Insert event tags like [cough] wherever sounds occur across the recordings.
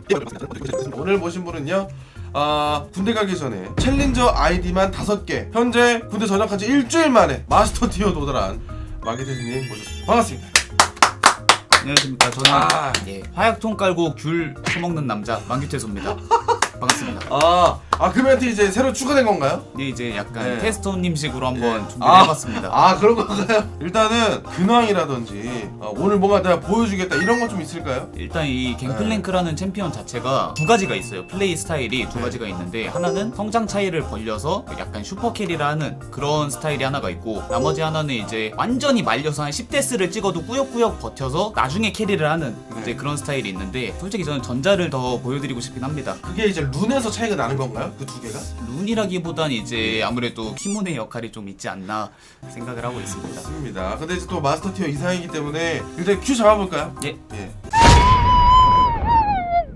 [laughs] 오늘 모신 분은요. 아 군대 가기 전에 챌린저 아이디만 다섯 개 현재 군대 전역한 지 일주일 만에 마스터 티어 도달한 마기태진님 모셨습니다. 반갑습니다. 안녕하십니까. 저는 아. 예, 화약통 깔고 귤 처먹는 남자 만규태소입니다. 반갑습니다. 아, 아, 그 멘트 이제 새로 추가된 건가요? 네, 이제 약간 네. 테스터님식으로 한번 네. 준비를 아. 해봤습니다. 아, 그런 건가요? 일단은 근황이라든지 어, 오늘 뭔가 내가 보여주겠다 이런 거좀 있을까요? 일단 이 갱플랭크라는 챔피언 자체가 두 가지가 있어요. 플레이 스타일이 두 네. 가지가 있는데 하나는 성장 차이를 벌려서 약간 슈퍼 캐리를 하는 그런 스타일이 하나가 있고 나머지 하나는 이제 완전히 말려서 한 10데스를 찍어도 꾸역꾸역 버텨서 나중에 캐리를 하는 네. 이제 그런 스타일이 있는데 솔직히 저는 전자를 더 보여드리고 싶긴 합니다. 그게 이제 룬에서 차이가 나는 건가요? 그 두 개가? 룬이라기보단 이제 아무래도 티몬의 역할이 좀 있지 않나 생각을 하고 있습니다. 맞습니다. 근데 이제 또 마스터 티어 이상이기 때문에 일단 큐 잡아볼까요? 예. 예.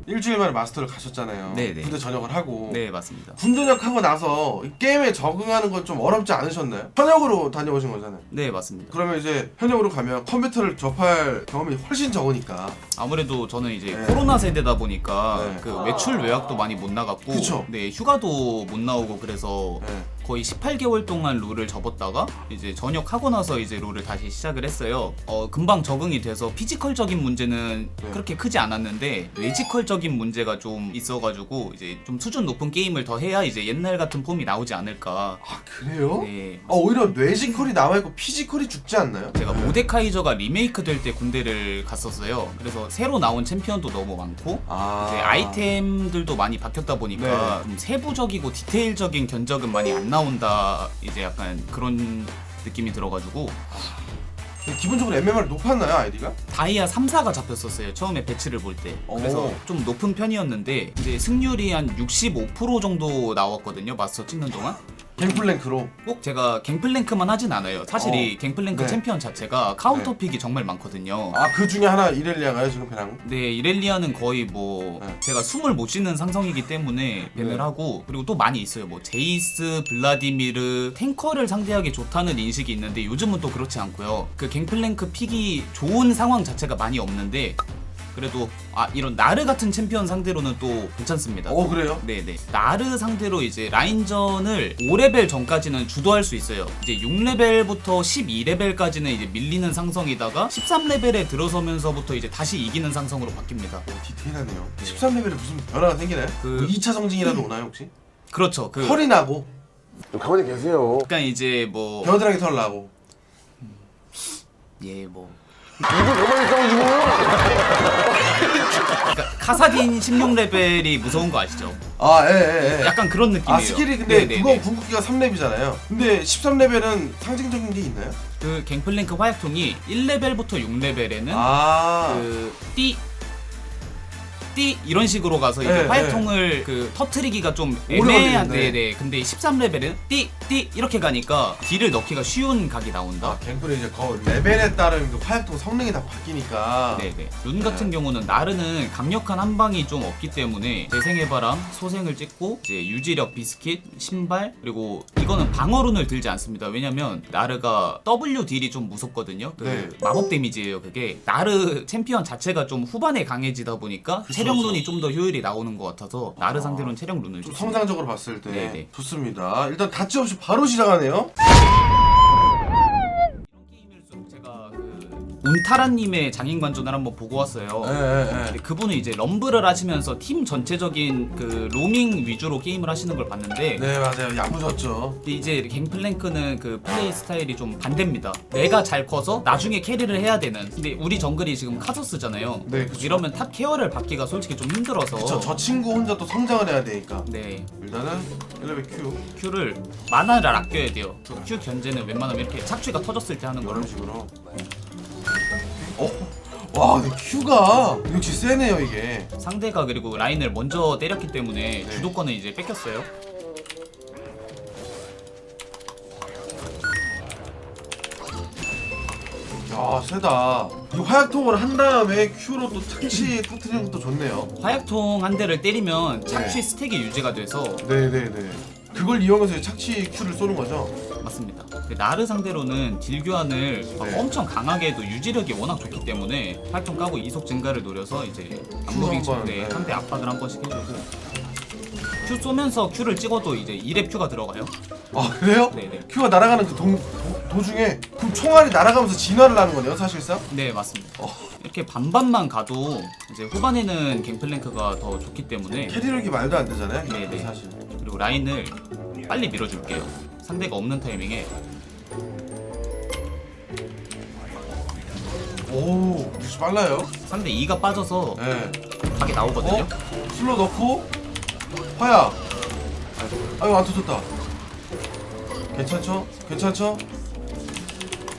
일주일 만에 마스터를 가셨잖아요. 네네. 군대 전역을 하고. 네 맞습니다. 군 전역 하고 나서 이 게임에 적응하는 건 좀 어렵지 않으셨나요? 현역으로 다녀오신 거잖아요. 네 맞습니다. 그러면 이제 현역으로 가면 컴퓨터를 접할 경험이 훨씬 적으니까 아무래도 저는 이제 네. 코로나 세대다 보니까 네. 그 외출 외학도 많이 못 나갔고, 그쵸. 네 휴가도 못 나오고 그래서 예. 거의 18개월 동안 룰을 접었다가 이제 전역하고 나서 이제 룰을 다시 시작을 했어요. 어 금방 적응이 돼서 피지컬적인 문제는 네. 그렇게 크지 않았는데 뇌지컬적인 문제가 좀 있어가지고 이제 좀 수준 높은 게임을 더 해야 이제 옛날 같은 폼이 나오지 않을까. 아 그래요? 네. 아 오히려 뇌지컬이 남아있고 피지컬이 죽지 않나요? 제가 네. 모데카이저가 리메이크 될 때 군대를 갔었어요. 그래서 새로 나온 챔피언도 너무 많고 아 이제 아이템들도 많이 바뀌었다 보니까 네. 좀 세부적이고 디테일적인 견적은 많이 안 나 온다. 이제 약간 그런 느낌이 들어가지고 기본적으로 MMR 높았나요 아이디가? 다이아 3, 4가 잡혔었어요. 처음에 배치를 볼 때. 그래서 오. 좀 높은 편이었는데 이제 승률이 한 65% 정도 나왔거든요. 마스터 찍는 동안. 갱플랭크로 꼭 제가 갱플랭크만 하진 않아요. 사실 이 갱플랭크 네. 챔피언 자체가 카운터 픽이 정말 많거든요. 아 그 중에 하나 이렐리아가요 지금 배낭? 네, 이렐리아는 거의 뭐 네. 제가 숨을 못 쉬는 상성이기 때문에 밴을 네. 하고 그리고 또 많이 있어요. 뭐 제이스, 블라디미르, 탱커를 상대하기 좋다는 인식이 있는데 요즘은 또 그렇지 않고요. 그 갱플랭크 픽이 좋은 상황 자체가 많이 없는데 그래도 아 이런 나르 같은 챔피언 상대로는 또 괜찮습니다. 어 그래요? 네네. 나르 상대로 이제 라인전을 5레벨 전까지는 주도할 수 있어요. 이제 6레벨부터 12레벨까지는 이제 밀리는 상성이다가 13레벨에 들어서면서부터 이제 다시 이기는 상성으로 바뀝니다. 오, 디테일하네요 13레벨에 무슨 변화가 생기나요? 그- 뭐 2차 성징이라도 오나요 혹시? 그렇죠. 그 털이 나고 좀 가만히 계세요. 약간 이제 뭐 겨드랑이 털 나고 예, 뭐 이거 가만히 있다고 지금. 그러니까 카사딘 16레벨이 무서운 거 아시죠? 아 예 예 예 약간 그런 느낌이에요. 아 스킬이 근데 네네네. 그거 궁극기가 3렙이잖아요 근데 13레벨은 상징적인 게 있나요? 그 갱플랭크 화약통이 1레벨부터 6레벨에는 아 그 띠 띠 이런 식으로 가서 이제 네, 화약통을 그 터트리기가 좀 오래 애매한 걸리겠네. 네네. 근데 13레벨은 띠 띠 이렇게 가니까 딜을 넣기가 쉬운 각이 나온다. 아, 갱플이 이제 거 레벨에 따른 그 화약통 성능이 다 바뀌니까. 네네. 룬 같은 경우는 나르는 강력한 한 방이 좀 없기 때문에 재생의 바람 소생을 찍고 이제 유지력 비스킷 신발 그리고 이거는 방어 룬을 들지 않습니다. 왜냐면 나르가 W 딜이 좀 무섭거든요. 그 네. 마법 데미지예요 그게. 나르 챔피언 자체가 좀 후반에 강해지다 보니까 체력 그쵸. 룬이 좀 더 효율이 나오는 것 같아서 나르 상대로는 체력 룬을 좀 줬습니다. 성장적으로 봤을 때 네네. 좋습니다 일단 다치 없이 바로 시작하네요 그 온타라님의 장인관전을 한번 보고 왔어요. 예예예 근데 그분은 이제 럼블을 하시면서 팀 전체적인 그 로밍 위주로 게임을 하시는 걸 봤는데 네 맞아요 야무졌죠 근데 이제 갱플랭크는 그 플레이 스타일이 좀 반대입니다. 내가 잘 커서 나중에 캐리를 해야 되는. 근데 우리 정글이 지금 카소스잖아요. 네, 그쵸. 이러면 탑 케어를 받기가 솔직히 좀 힘들어서. 저, 저 친구 혼자 또 성장을 해야 되니까 네, 일단은 1레벨 Q Q를 만화를 아껴야 돼요. 그 Q 견제는 웬만하면 이렇게 착취가 터졌을 때 하는 거로. 이런 식으로 어? 와 근데 Q가 역시 세네요 이게 상대가 그리고 라인을 먼저 때렸기 때문에 네. 주도권을 이제 뺏겼어요. 야 세다 이 화약통을 한 다음에 Q로 또 착시 터트리는 것도 좋네요 화약통 한 대를 때리면 네. 착취 스택이 유지가 돼서 네네네 그걸 이용해서 착취 Q를 쏘는 거죠 맞습니다. 근데 나르 상대로는 딜 교환을 막 네. 엄청 강하게 해도 유지력이 워낙 좋기 때문에 활동 까고 이속 증가를 노려서 이제 암무빙 한 번, 네, 네. 상대 압박을 한 번씩 해주고 Q 쏘면서 Q를 찍어도 이제 2렙 Q가 들어가요. 아 그래요? 네네. 큐가 날아가는 그 동, 도, 도중에 그럼 총알이 날아가면서 진화를 하는 거네요 사실상? 네 맞습니다. 어. 이렇게 반반만 가도 이제 후반에는 갱플랭크가 더 좋기 때문에 캐리력이 말도 안 되잖아요 네, 네. 사실 그리고 라인을 빨리 밀어줄게요. 상대가 없는 타이밍에 오 역시 빨라요 상대 2가 빠져서 네. 각이 나오거든요. 어? 슬로 넣고 화야 아유 안 터졌다 괜찮죠? 괜찮죠?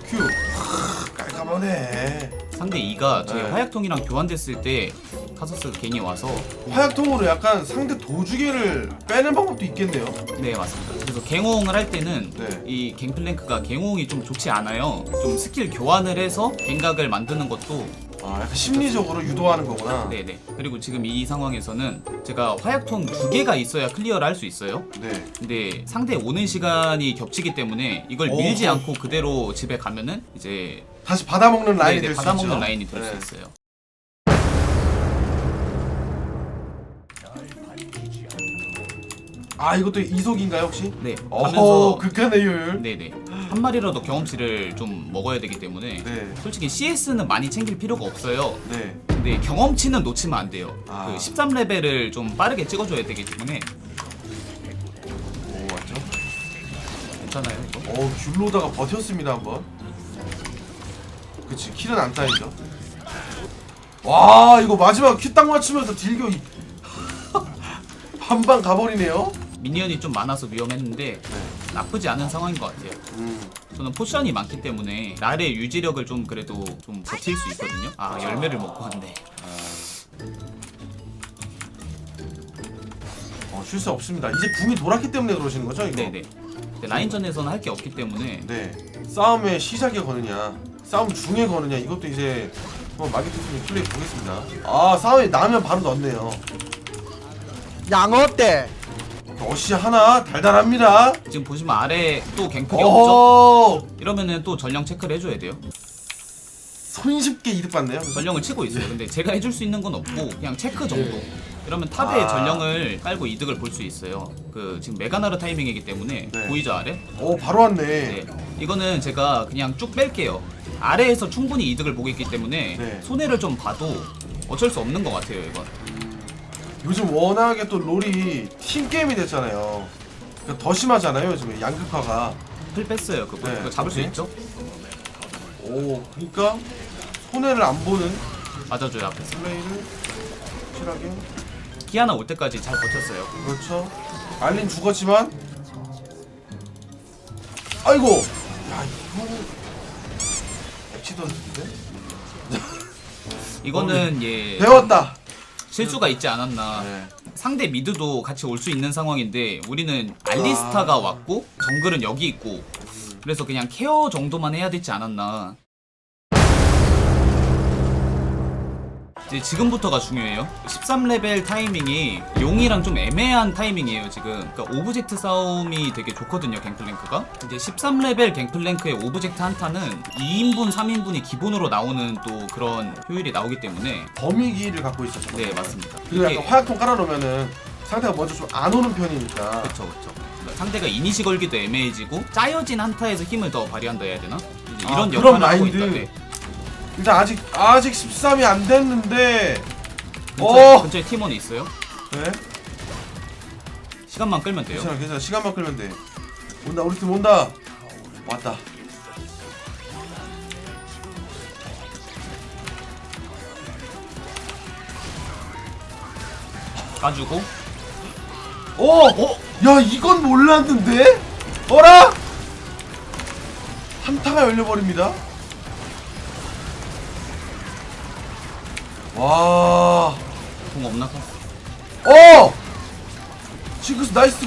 큐 하, 깔끔하네 상대 2가 저희 네. 화약통이랑 교환됐을 때 카서스 괜히 와서 화약통으로 약간 상대 도주기를 빼는 방법도 있겠네요 네 맞습니다. 그래서 갱홍을 할 때는 네. 이 갱플랭크가 갱홍이 좀 좋지 않아요. 좀 스킬 교환을 해서 갱각을 만드는 것도 아 약간 심리적으로 유도하는 거구나 네네. 그리고 지금 이 상황에서는 제가 화약통 두 개가 있어야 클리어를 할 수 있어요. 네. 근데 상대 오는 시간이 겹치기 때문에 이걸 오. 밀지 않고 그대로 집에 가면은 이제 다시 받아먹는 라인이 네, 네, 될수 있죠 받아먹는 라인이 될 수 네. 있어요. 아 이것도 이속인가요 혹시? 네. 하면서 극한의 효율 네네. 한 마리라도 경험치를 좀 먹어야 되기 때문에 네. 솔직히 CS는 많이 챙길 필요가 없어요. 네. 근데 경험치는 놓치면 안 돼요. 아. 그 13레벨을 좀 빠르게 찍어줘야 되기 때문에 오 맞죠? 괜찮아요 이거. 어 귤로다가 버텼습니다 한번 그치 킬은 안 따이죠 와 이거 마지막 큐 딱 맞추면서 딜교 이- [laughs] 한방 가버리네요 미니언이 좀 많아서 위험했는데 나쁘지 않은 상황인 것 같아요. 음. 저는 포션이 많기 때문에 날의 유지력을 좀 그래도 좀 버틸 수 있거든요. 아 열매를 먹고 왔네. 어 실수 없습니다 이제 궁이 돌았기 때문에 그러시는 거죠 이거? 네네. 근데 라인전에서는 할 게 없기 때문에 네 싸움의 시작에 거느냐 싸움 중에 거느냐 이것도 이제 한번 마게트님 플레이 보겠습니다 아 싸움이 나면 바로 넣네요 양어 때 어시 하나 달달합니다 지금 보시면 아래 또 갱플이 없죠? 어 이러면은 또 전령 체크를 해줘야 돼요. 손쉽게 이득 받네요 전령을 치고 있어요. 근데 제가 해줄 수 있는 건 없고 그냥 체크 정도. 이러면 탑에 아. 전령을 깔고 이득을 볼 수 있어요. 그 지금 메가나르 타이밍이기 때문에 네. 보이죠 아래? 오 바로 왔네 네. 이거는 제가 그냥 쭉 뺄게요. 아래에서 충분히 이득을 보고 있기 때문에 네. 손해를 좀 봐도 어쩔 수 없는 것 같아요 이건. 요즘 워낙에 또 롤이 팀 게임이 됐잖아요. 그러니까 더 심하잖아요 요즘에 양극화가. 풀 뺐어요 그거. 네. 그거 잡을 수 오케이. 있죠? 오, 그러니까 손해를 안 보는 맞아줘요 앞에서. 플레이를 확실하게. 키아나 올 때까지 잘 버텼어요. 그렇죠. 알린 죽었지만. 아이고. 야 이거 액시던트인데. 이거는 예 배웠다. 실수가 있지 않았나. 네. 상대 미드도 같이 올 수 있는 상황인데 우리는 알리스타가 아. 왔고 정글은 여기 있고 그래서 그냥 케어 정도만 해야 되지 않았나. 이제 지금부터가 중요해요. 13레벨 타이밍이 용이랑 좀 애매한 타이밍이에요, 지금. 그러니까 오브젝트 싸움이 되게 좋거든요, 갱플랭크가. 이제 13레벨 갱플랭크의 오브젝트 한타는 2인분, 3인분이 기본으로 나오는 또 그런 효율이 나오기 때문에 범위기를 갖고 있었죠. 네, 맞습니다. 그리고 약간 화약통 깔아놓으면은 상대가 먼저 좀 안 오는 편이니까. 그쵸 그쵸 그러니까 상대가 이니시 걸기도 애매해지고 짜여진 한타에서 힘을 더 발휘한다 해야 되나? 이제 아, 이런 그런 역할을 하고 마인드. 있다 네. 일단 아직 아직 13이 안 됐는데. 근처에, 어. 근처에 팀원이 있어요 네. 시간만 끌면 돼요 괜찮아 괜찮아 시간만 끌면 돼 온다 우리 팀 온다 왔다 까주고 오! 어? 야 이건 몰랐는데? 어라? 한타가 열려버립니다 와 공 없나? 어! 징크스 나이스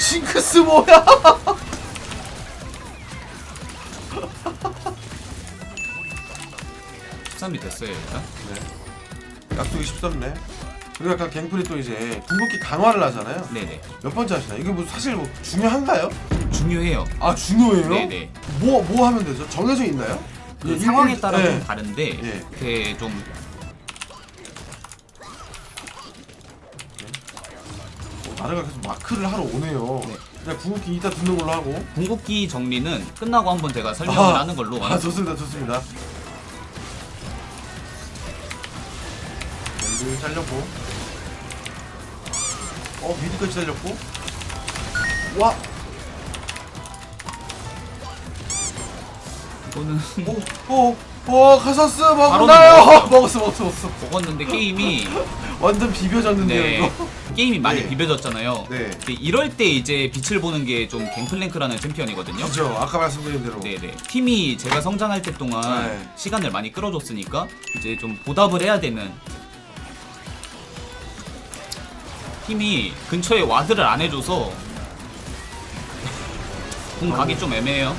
징크스 뭐야 13이 됐어요 일단 약속이 13네 그리고 약간 갱플이 또 이제 궁극기 강화를 하잖아요 네네 몇 번째 하시나? 이게 뭐 사실 뭐 중요한가요? 중요해요. 아 중요해요? 네네. 뭐 뭐 하면 되죠? 정해져 있나요? 그 예, 상황에 일- 따라 예. 좀 다른데 예. 이렇게 좀 나르가 계속 마크를 하러 오네요. 네. 궁극기 이따 듣는 걸로 하고. 궁극기 정리는 끝나고 한번 제가 설명을 아, 하는 걸로 아 좋습니다 좋습니다. 연두 잘렸고. 어 미드까지 잘렸고. 와. 이거는 오, 오, 오, 카사스? 먹었어요. [laughs] 먹었어, 먹었어, 먹었어. 먹었는데 게임이 [laughs] 완전 비벼졌는데요, 네, 이거. 게임이 많이 네. 비벼졌잖아요. 네. 근데 이럴 때 이제 빛을 보는 게 좀 갱플랭크라는 챔피언이거든요. 그죠? 아까 말씀드린 대로. 네네. 팀이 제가 성장할 때 동안 네. 시간을 많이 끌어줬으니까 이제 좀 보답을 해야 되는 팀이 근처에 와드를 안 해줘서 공 가기 좀 애매해요.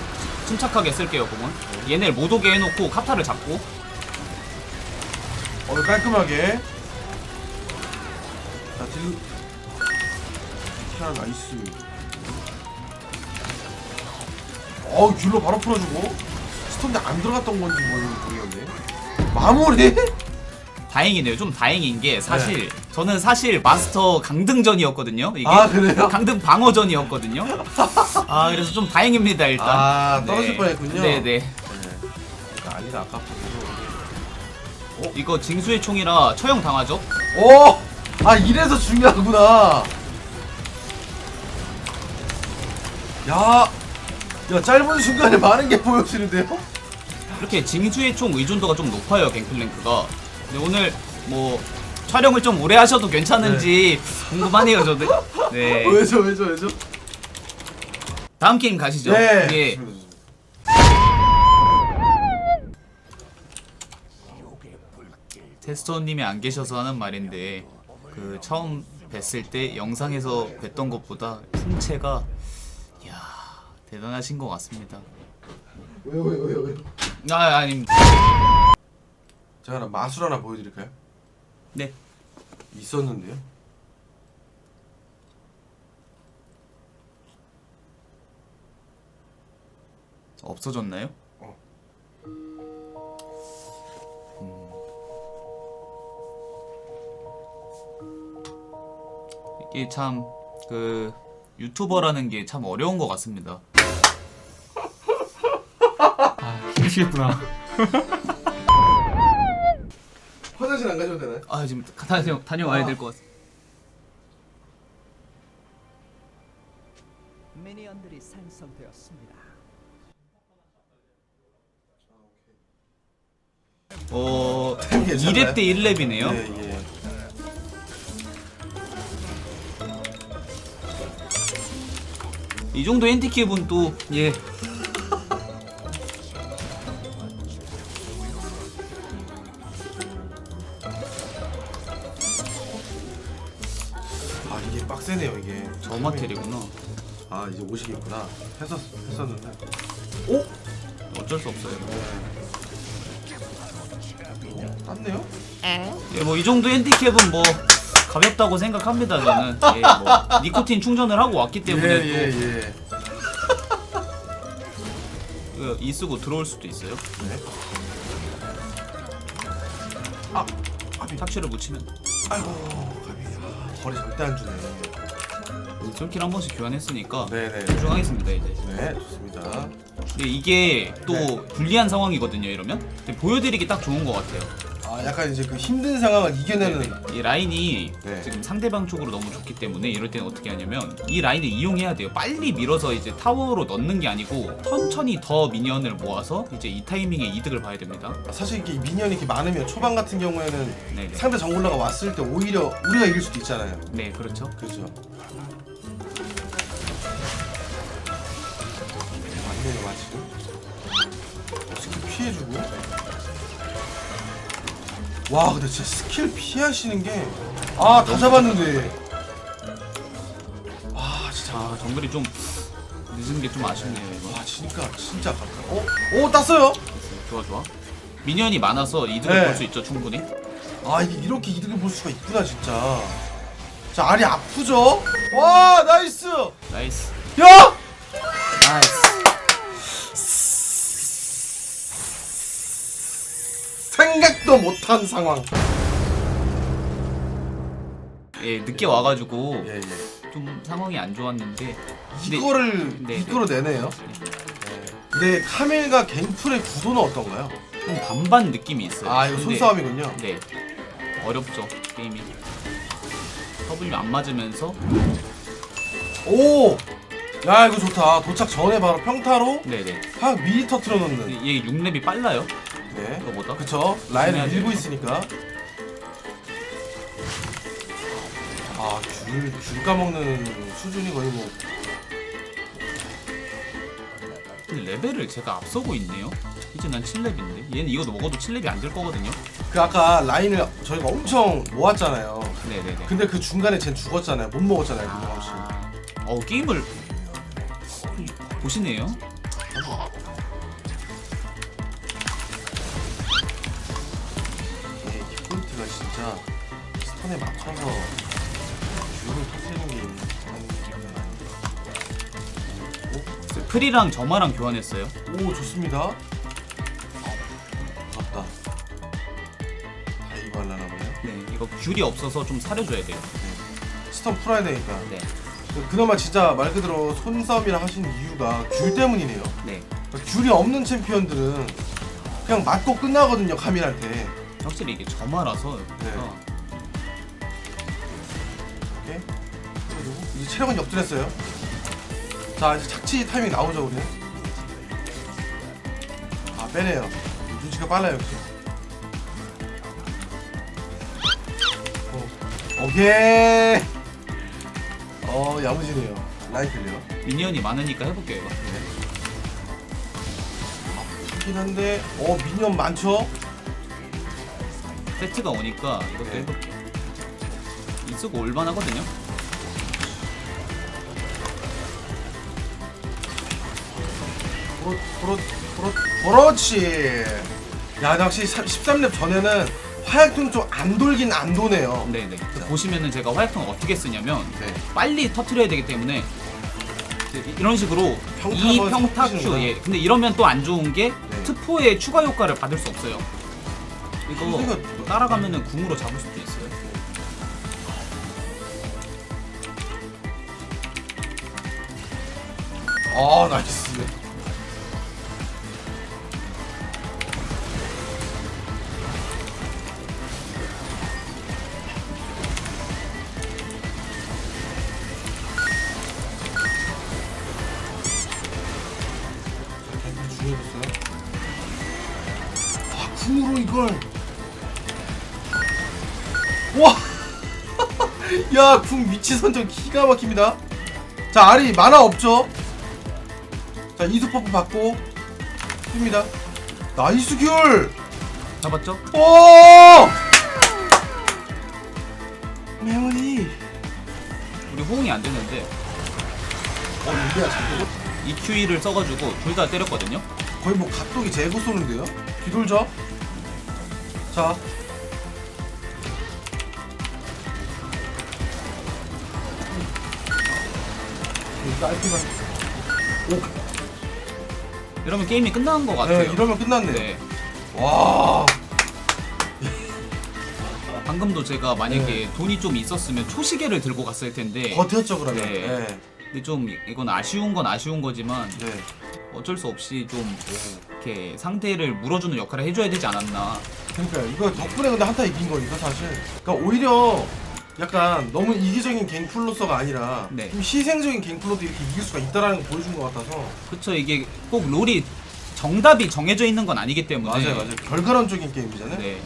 침착하게 쓸게요, 공은. 얘네를 못 오게 해놓고 카타를 잡고 어, 깔끔하게. 티아 나이스. 어, 귤로 바로 풀어주고. 스톤데 안 들어갔던 건지 모르겠네. 마무리? 다행이네요. 좀 다행인 게 사실 저는 사실 마스터 강등전이었거든요. 이게 아, 그래요? 강등 방어전이었거든요. [laughs] 아 그래서 좀 다행입니다 일단. 아, 떨어질 네. 뻔했군요. 네네. 네. 아니다, 아깝고. 이거 징수의 총이라 처형 당하죠? 오! 아, 이래서 중요하구나. 야, 야, 짧은 순간에 많은 게 보여지는데요? 이렇게 징수의 총 의존도가 좀 높아요 갱플랭크가. 근데 오늘 뭐 촬영을 좀 오래 하셔도 괜찮은지 궁금하네요 저도. [laughs] 네. 왜죠, 왜죠, 왜죠? 다음 게임 가시죠. 네. 이게 테스터님이 안 계셔서 하는 말인데 그 처음 뵀을 때 영상에서 뵀던 것보다 풍채가 이야 대단하신 것 같습니다. 왜요, 왜요, 왜요, 왜요? 아 아닙니다. 제가 하나 마술 하나 보여드릴까요? 네. 있었는데요. 없어졌나요? 이게 참 그 유튜버라는 게 참 어려운 것 같습니다. 힘드시겠구나. 화장실 안 가셔도 되나요? 아 지금 다녀 다녀와야 될 것 같습니다. 미니언들이 생성되었습니다. 어 괜찮나요? 2렙 대 1렙이네요. 예, 예. 이 정도 핸디캡은 또 예. 아 이게 빡세네요 이게. 저 마텔이구나. 아 이제 오시겠구나. 했었 했었는데. 어쩔 수 없어요. 땄네요? 예, 뭐 이 정도 핸디캡은 뭐 가볍다고 생각합니다 저는. 예, 뭐 니코틴 충전을 하고 왔기 때문에 또 예, 예. 그, 이 쓰고 들어올 수도 있어요. 네. 탁취를 묻히면 아이고 가비. 아, 거리 절대 안 주네. 솔킬 한 번씩 교환했으니까 네네. 집중하겠습니다 이제. 네 좋습니다. 근데 이게 또 불리한 상황이거든요 이러면. 근데 보여드리기 딱 좋은 것 같아요. 아 약간 이제 그 힘든 상황을 이겨내는. 이 라인이 네. 지금 상대방 쪽으로 너무 좋기 때문에 이럴 때는 어떻게 하냐면 이 라인을 이용해야 돼요. 빨리 밀어서 이제 타워로 넣는 게 아니고 천천히 더 미니언을 모아서 이제 이 타이밍에 이득을 봐야 됩니다. 사실 이렇게 미니언이 이렇게 많으면 초반 같은 경우에는 네네. 상대 정글러가 왔을 때 오히려 우리가 이길 수도 있잖아요. 네 그렇죠. 그렇죠. 맞네요, 마치. 어, 스킬 피해주고. 와, 근데 진짜 스킬 피하시는 게. 아, 다 잡았는데. 아, 진짜. 아 정글이 좀 늦은 게 좀 아쉽네요 이거. 와, 진짜, 진짜 아깝다. 어? 오, 땄어요? 좋아 좋아. 미니언이 많아서 이득을 네. 볼 수 있죠 충분히. 아, 이게 이렇게 이득을 볼 수가 있구나, 진짜. 자, 알이 아프죠? 와, 나이스! 나이스. 야! 생각도 못한 상황. 예 늦게 와가지고 예 예. 좀 상황이 안 좋았는데 근데 이거를 네, 이거로 내네요. 네. 근데 카멜과 갱플의 구도는 어떤가요? 좀 반반 느낌이 있어요. 아 이거 근데- 손싸움이군요. 네 어렵죠 게임이. W 안 맞으면서 오, 야 이거 좋다. 도착 전에 바로 평타로 네네 확 미리 터트려 놓는. 얘 6렙이 빨라요. 네. 그거보다? 그쵸. 라인을 밀고. 있으니까. 아, 귤, 귤 까먹는 수준이 거의 뭐. 근데 레벨을 제가 앞서고 있네요. 이제 난 7렙인데 얘는 이거 먹어도 7렙이 안 될 거거든요. 그 아까 라인을 저희가 엄청 모았잖아요. 네네네. 근데 그 중간에 쟨 죽었잖아요. 못 먹었잖아요. 김영함 씨. 아, 어 게임을 보시네요. 진짜 스턴에 맞춰서 귤을 터트리는 게 있는 프리랑 점화랑 교환했어요. 오 좋습니다. 맞다. 다 이거 하려나 보네요. 네, 이거 귤이 없어서 좀 사려줘야 돼요. 스턴 풀어야 되니까. 네, 그나마 진짜 말 그대로 손싸움이라 하신 이유가 귤 때문이네요. 네. 그러니까 귤이 없는 챔피언들은 그냥 맞고 끝나거든요 카밀한테. 확실히 이게 점화라서 네. 어, 이렇게 그리고 이제 체력은 역전했어요. 자 이제 착지 타이밍 나오죠 우리. 아 빼네요. 눈치가 빨라요 역시. 어. 오케이. 어 야무지네요. 라인 클리어. 미니언이 많으니까 해볼게요. 이거. 좋긴 한데 어 미니언 많죠? 세트가 오니까 이것도 네. 해볼게요. 이 쓰고 올만 하거든요. 그렇, 그렇, 그렇, 그렇지. 야, 나 확실히 13렙 전에는 화약통 좀 안 돌긴 안 도네요. 네네. 보시면은 제가 화약통을 어떻게 쓰냐면 네. 빨리 터트려야 되기 때문에 이제 이런 식으로 평타 이 평타. 큐 예. 근데 이러면 또 안 좋은 게 네. 트포의 추가 효과를 받을 수 없어요. 이거 따라가면은 궁으로 잡을 수도 있어요. 아, 나이스. 위치 선정 기가 막힙니다. 자, 알이 만화 없죠? 자, 이수 퍼프 받고 씁니다. 나이스 귤! 잡았죠? 오! 메모리. 우리 호응이 안 되는데 어, 이게야 자꾸 이 QE를 써가지고 둘 다 때렸거든요. 거의 뭐 각도기 재고 쏘는데요? 뒤돌죠? 자. 깔끔한. 이러면 게임이 끝난 것 네, 같아요. 이러면 끝났네. 네. 와. [laughs] 방금도 제가 만약에 네. 돈이 좀 있었으면 초시계를 들고 갔을 텐데 버텼죠 그러면. 네. 네. 근데 좀 이건 아쉬운 건 아쉬운 거지만 네. 어쩔 수 없이 좀 이렇게 상대를 물어주는 역할을 해줘야 되지 않았나. 그러니까 이거 덕분에 근데 한타 이긴 거니까 사실. 그러니까 오히려 약간 너무 이기적인 갱플로서가 아니라 네. 좀 희생적인 갱플로도 이렇게 이길 수가 있다라는 걸 보여준 것 같아서. 그쵸 이게 꼭 롤이 정답이 정해져 있는 건 아니기 때문에 맞아요, 맞아요. 결과론적인 게임이잖아요. 네.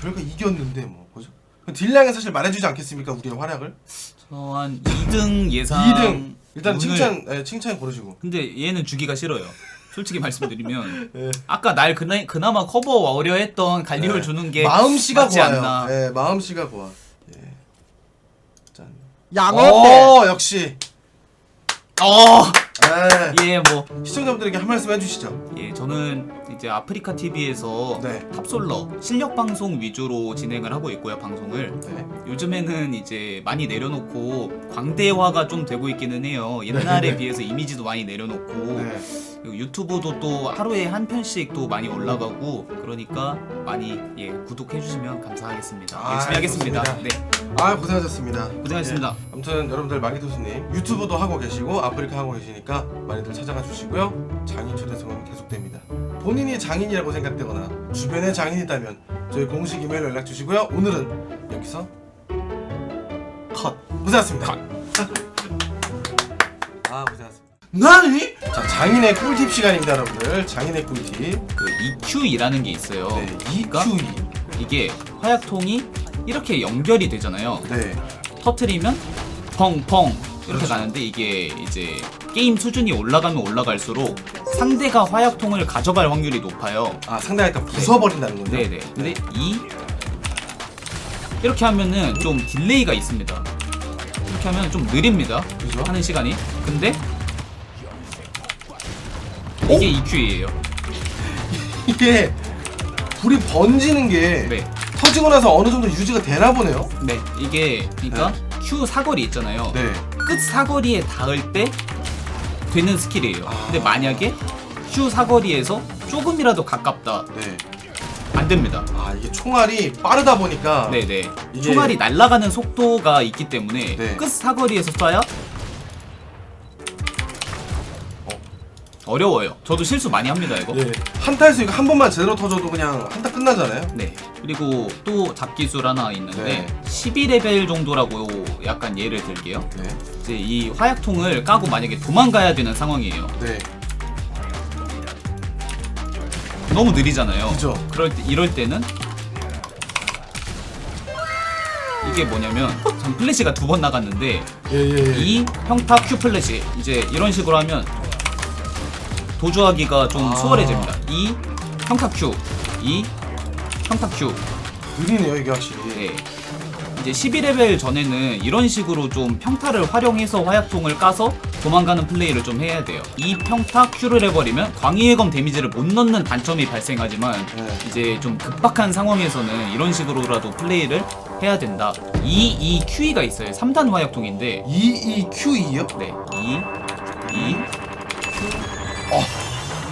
결과 이겼는데 뭐 그죠? 그럼 딜량은 사실 말해주지 않겠습니까 우리의 활약을? 저한 2등 예상 2등 일단 오늘- 칭찬, 예, 칭찬 고르시고. 근데 얘는 주기가 싫어요. 솔직히 말씀드리면 [laughs] 예. 아까 날 그나, 그나마 커버 어려 했던 갈리올 예. 주는 게 마음씨가 맞지 고와요. 않나. 예, 마음씨가 고와. 예. 짠. 양어. 어, 역시. 어! 예. 예, 뭐 시청자분들에게 한 말씀 해주시죠. 예, 저는 이제 아프리카 TV에서 네. 탑솔러 실력 방송 위주로 진행을 하고 있고요 방송을 네. 요즘에는 이제 많이 내려놓고 광대화가 좀 되고 있기는 해요 옛날에 네. 비해서 이미지도 많이 내려놓고 네. 그리고 유튜브도 또 하루에 한 편씩 또 많이 올라가고 그러니까 많이 예 구독해 주시면 감사하겠습니다 아, 열심히 하겠습니다 좋습니다. 네 아 고생하셨습니다. 고생하셨습니다. 예. 아무튼 여러분들 마기도수님 유튜브도 하고 계시고 아프리카 하고 계시니까 많이들 찾아가 주시고요. 장인 초대성은 계속됩니다. 본인이 장인이라고 생각되거나 주변에 장인이 있다면 저희 공식 이메일 연락 주시고요. 오늘은 여기서 컷. 고생하셨습니다. 아 고생하셨습니다. 나니? 자 장인의 꿀팁 시간입니다, 여러분들. 장인의 꿀팁. 그 EQ이라는 게 있어요 네, 그러니까 EQE. 이게 화약통이 이렇게 연결이 되잖아요 네. 터트리면 펑펑 이렇게 그렇죠. 가는데 이게 이제 게임 수준이 올라가면 올라갈수록 상대가 화약통을 가져갈 확률이 높아요. 아 상대가 일단 부숴버린다는 거죠? 네네. 근데 이 이렇게 하면은 좀 딜레이가 있습니다. 이렇게 하면 좀 느립니다. 그죠? 하는 시간이. 근데 이게 EQ예요. [laughs] 이게 불이 번지는 게 네. 터지고 나서 어느 정도 유지가 되나 보네요. 네. 이게 그러니까 Q 사거리 있잖아요. 네. 끝 사거리에 닿을 때 되는 스킬이에요. 아. 근데 만약에 Q 사거리에서 조금이라도 가깝다 네. 안 됩니다. 아 이게 총알이 빠르다 보니까 네네. 이게- 총알이 날아가는 속도가 있기 때문에 네. 끝 사거리에서 쏴야 어려워요. 저도 실수 많이 합니다 이거. 예. 한타에서 이거 한 번만 제대로 터져도 그냥 한타 끝나잖아요. 네. 그리고 또 잡기술 하나 있는데 네. 12레벨 정도라고 약간 예를 들게요. 네. 이제 이 화약통을 까고 만약에 도망가야 되는 상황이에요. 네. 너무 느리잖아요. 그죠. 그럴 때 이럴 때는 이게 뭐냐면 전 플래시가 두 번 나갔는데 예예 예. 이 평타 Q 플래시 이제 이런 식으로 하면 도주하기가 좀 아. 수월해집니다. 이 평타 Q, 이 평타 Q. 느리네요 이게 확실히. 네. 이제 12레벨 전에는 이런 식으로 좀 평타를 활용해서 화약통을 까서 도망가는 플레이를 좀 해야 돼요. 이 평타 Q를 해버리면 광의예검 데미지를 못 넣는 단점이 발생하지만 네. 이제 좀 급박한 상황에서는 이런 식으로라도 플레이를 해야 된다. 이, 이 QE가 있어요. 3단 화약통인데 EEQE요? 네, 이, 이, 어.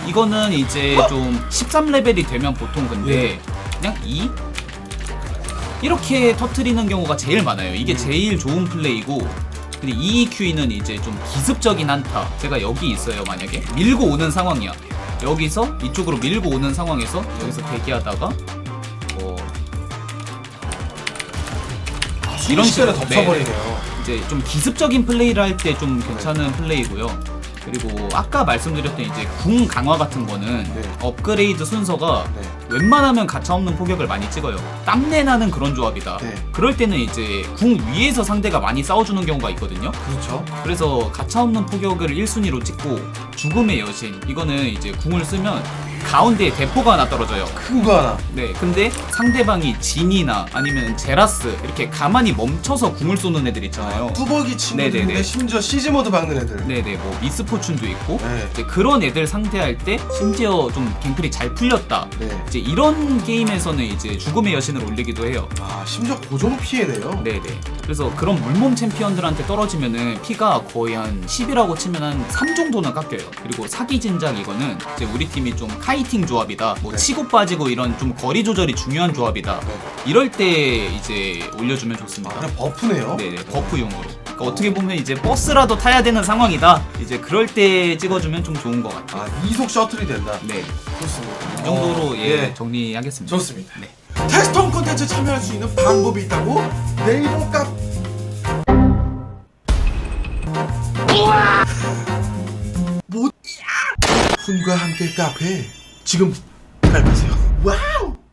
이거는 이제 좀 13레벨이 되면 보통 근데 그냥 이 이렇게 터트리는 경우가 제일 많아요. 이게 제일 좋은 플레이고 근데 이 QE는 이제 좀 기습적인 한타. 제가 여기 있어요, 만약에 밀고 오는 상황이야. 여기서 이쪽으로 밀고 오는 상황에서 여기서 대기하다가 어 이런 순식간에 식으로- 덮쳐버리네요. 이제 좀 기습적인 플레이를 할 때 좀 괜찮은 플레이고요. 그리고 아까 말씀드렸던 이제 궁 강화 같은 거는 네. 업그레이드 순서가 네. 웬만하면 가차 없는 포격을 많이 찍어요. 땀내 나는 그런 조합이다. 네. 그럴 때는 이제 궁 위에서 상대가 많이 싸워주는 경우가 있거든요. 그렇죠. 그래서 가차 없는 포격을 1순위로 찍고 죽음의 여신 이거는 이제 궁을 쓰면 가운데에 대포가 하나 떨어져요. 큰 거 하나. 네, 근데 상대방이 진이나 아니면 제라스 이렇게 가만히 멈춰서 궁을 쏘는 애들 있잖아요. 뚜벅이 친구들인데 네네네. 심지어 시즈 모드 박는 애들. 네네, 뭐 미스포춘도 있고 네. 이제 그런 애들 상대할 때 심지어 좀 갱플이 잘 풀렸다. 네. 이제 이런 게임에서는 이제 죽음의 여신을 올리기도 해요. 아 심지어 고정 피해네요. 네네. 그래서 그런 물몸 챔피언들한테 떨어지면은 피가 거의 한 10이라고 치면 한 3 정도는 깎여요. 그리고 사기 진작 이거는 이제 우리 팀이 좀 카이팅 조합이다. 뭐 네. 치고 빠지고 이런 좀 거리 조절이 중요한 조합이다. 네. 이럴 때 이제 올려주면 아 좋습니다. 그냥 버프네요. 네네 버프용으로. 그러니까 어떻게 보면 이제 버스라도 타야 되는 상황이다. 이제 그럴 때 찍어주면 좀 좋은 것 같아요. 아 이속 셔틀이 된다. 네. 좋습니다. 이 정도로 어, 예, 정리하겠습니다. 좋습니다. 네. 테스트홈 콘텐츠 참여할 수 있는 방법이 있다고 네이버 카못 훈과 함께 카페 지금 가입하세요. 와우.